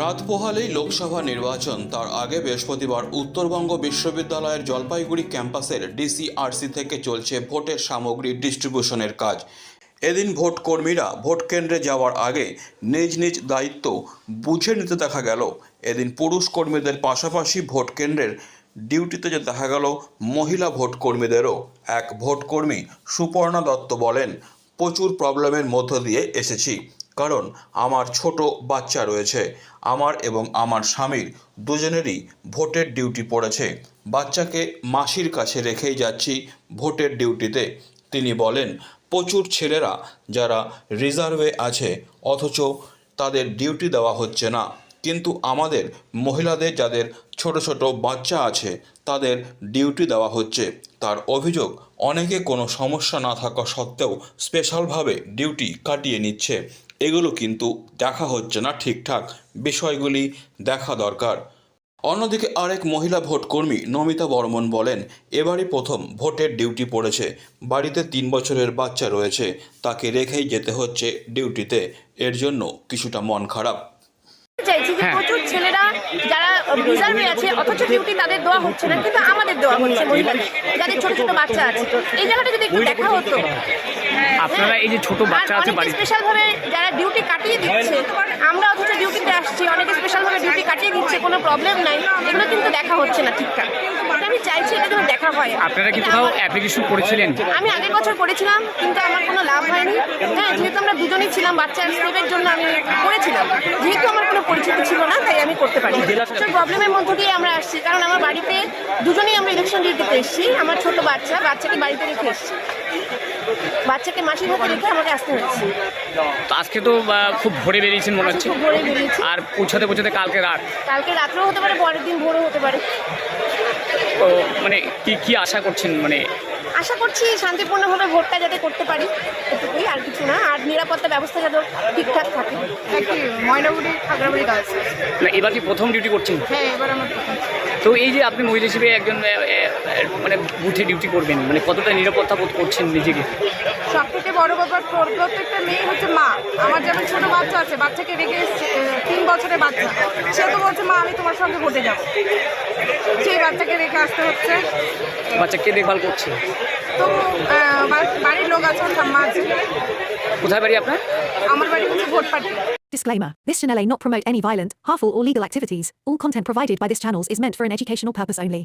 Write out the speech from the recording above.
রাত পোহালেই লোকসভা নির্বাচন, তার আগে বৃহস্পতিবার উত্তরবঙ্গ বিশ্ববিদ্যালয়ের জলপাইগুড়ি ক্যাম্পাসের ডিসিআরসি থেকে চলছে ভোটের সামগ্রী ডিস্ট্রিবিউশনের কাজ। এদিন ভোট কর্মীরা ভোট কেন্দ্রে যাওয়ার আগে নিজ নিজ দায়িত্ব বুঝে নিতে দেখা গেল। এদিন পুরুষ কর্মীদের পাশাপাশি ভোট কেন্দ্রের ডিউটিতে যে দেখা গেল, মহিলা ভোট কর্মীদেরও। এক ভোট কর্মী সুপর্ণা দত্ত বলেন, প্রচুর প্রবলেমের মধ্য দিয়ে এসেছি। কারণ আমার ছোট বাচ্চা রয়েছে। আমার এবং আমার স্বামীর দুজনেরই ভোটের ডিউটি পড়েছে। বাচ্চাকে মাসির কাছে রেখেই যাচ্ছি ভোটের ডিউটিতে। তিনি বলেন, প্রচুর ছেলেরা যারা রিজার্ভে আছে, অথচ তাদের ডিউটি দেওয়া হচ্ছে না। কিন্তু আমাদের মহিলাদের যাদের ছোট ছোট বাচ্চা আছে, তাদের ডিউটি দেওয়া হচ্ছে। তার অভিযোগ, অনেকে কোনো সমস্যা না থাকা সত্ত্বেও স্পেশালভাবে ডিউটি কাটিয়ে নিচ্ছে। এগুলো কিন্তু দেখা হচ্ছে না ঠিকঠাক। বিষয়গুলি দেখা দরকার। অন্যদিকে আরেক মহিলা ভোটকর্মী নমিতা বর্মন বলেন এবারই প্রথম ভোটের ডিউটি পড়েছে। বাড়িতে তিন বছরের বাচ্চা রয়েছে। তাকে রেখেই যেতে হচ্ছে ডিউটিতে। এর জন্য কিছুটা মন খারাপ। চাইছি যে হ্যাঁ। প্রচুর ছেলেরা যারা রিজার্ভে আছে অথচ ডিউটি তাদের দেওয়া হচ্ছে না কিন্তু আমাদের দেওয়া হচ্ছে যাদের ছোট ছোট বাচ্চা আছে। এই জায়গাটা যদি একটু দেখা হতো আপনারা এই যে ছোট বাচ্চা আছে বাড়িতে স্পেশাল ভাবে যারা ডিউটি কাটিয়ে দিচ্ছে আমরা অথচ ডিউটিতে আসছি অনেকে স্পেশাল ভাবে ডিউটি কাটিয়ে দিচ্ছে কোনো প্রবলেম নাই এগুলো কিন্তু দেখা হচ্ছে না ঠিকঠাক। এটা আমি চাইছি এটা যেন দেখা হয়। আপনারা কি কোথাও অ্যাপ্লিকেশন করেছিলেন? আমি আগের বছর করেছিলাম কিন্তু আমার কোনো লাভ হয়নি। হ্যাঁ যেহেতু আমরা দুজনেই ছিলাম বাচ্চার সেভের জন্য আমি করেছিলাম। যেহেতু আমার কোনো পরিচিতি ছিল না তাই আমি করতে পারি প্রবলেমের মধ্য দিয়ে আমরা আসছি কারণ আমার বাড়িতে দুজনেই আমরা ইলেকশন ডিউটিতে এসেছি। আমার ছোট বাচ্চা বাচ্চাকে বাড়িতে রেখে এসেছি। বাচ্চাকে মাসির হাতে রেখে আমাকে আসতে হয়েছে। তো আজকে তো আহ, খুব ভোরে বেরিয়েছেন মনে হচ্ছে। খুব ভোরে বেরিয়েছি। আর পৌঁছাতে পৌঁছাতে কালকে রাত? কালকে রাত্রেও হতে পারে পরের দিন ভোরও হতে পারে। তো মানে কি কি আশা করছেন? মানে আশা করছি শান্তিপূর্ণভাবে ভোটটা যাতে করতে পারি এটুকুই আর কিছু না। আর নিরাপত্তা ব্যবস্থা যাতে ঠিকঠাক থাকে। ময়নাগুড়ি খাগড়াবাড়ি গার্লস না এবার কি প্রথম ডিউটি করছেন? হ্যাঁ এবার আমার প্রথম। তো এই যে আপনি মহিলা হিসেবে একজন আহ, আহ, মানে বুথে ডিউটি করবেন? মানে কতটা নিরাপত্তা বোধ করছেন নিজেকে? সব থেকে বড় ব্যাপার প্রত্যেকটা মেয়ে হচ্ছে মা। আমার যেমন ছোট বাচ্চা আছে বাচ্চাকে রেখে তিন বছরের বাচ্চা। সে তো বলছে মা আমি তোমার সঙ্গে ভোটে যাব। সেই বাচ্চাকে রেখে আসতে হচ্ছে। বাচ্চা কে দেখভাল করছে? তো বাড়ির লোক আছে ঠাম্মা আছে। কোথায় বাড়ি আপনার? আমার বাড়ি হচ্ছে vote party. Disclaimer This channel may not promote any violent, harmful, or legal activities. All content provided by this channel is meant for an educational purpose only.